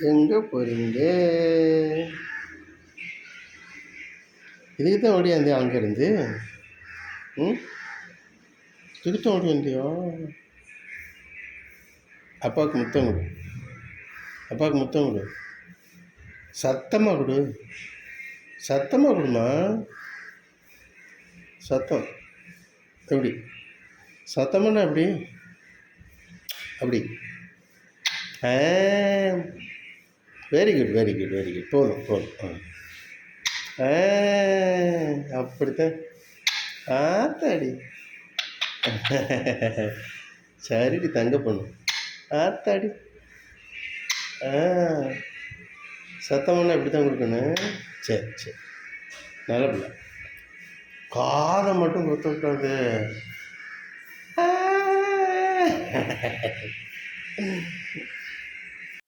எங்கே போகிறீங்க இதுக்கு தான் ஓடியாந்து அங்கேருந்து ம்? இதுக்கு தான் ஓடியாந்தியோ அப்பாவுக்கு முத்தம் கொடு. அப்பாவுக்கு முத்தம் கொடு. சத்தமாக கொடு. சத்தமாக கொடுமா? சத்தம். எப்படி? சத்தமானா எப்படி? அப்படி. ஆ. Very good very good very good போதும் போதும். ஆ. ஆ அப்படித்தான். ஆத்தாடி. சரிடி தங்க பொண்ணு. ஆத்தாடி. ஆ. சத்தமெல்லாம் இப்படி தான் கொடுக்கணும். சரி சரி. நல்ல பிள்ளை. காதை மட்டும் கொத்த விட்டாது ஆ.